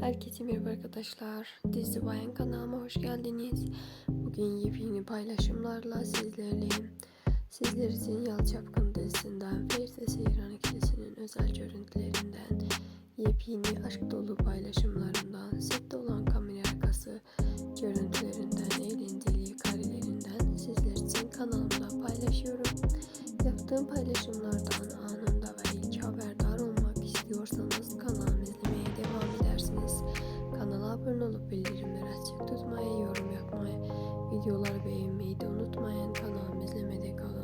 Herkese merhaba arkadaşlar. Dizi Bayan kanalıma hoş geldiniz. Bugün yepyeni paylaşımlarla sizlerleyim. Sizler için Yalı Çapkın dizisinden Feride Seyran ikilisinin özel görüntülerinden, yepyeni aşk dolu paylaşımlarından, sette olan kamera arkası görüntülerinden, eğlenceli karelerinden sizler için kanalımda paylaşıyorum. Yaptığım paylaşımlardan anında ve tutmayı, yorum yapmayı, videoları beğenmeyi de unutmayın. Kanalımı izlemede kalın.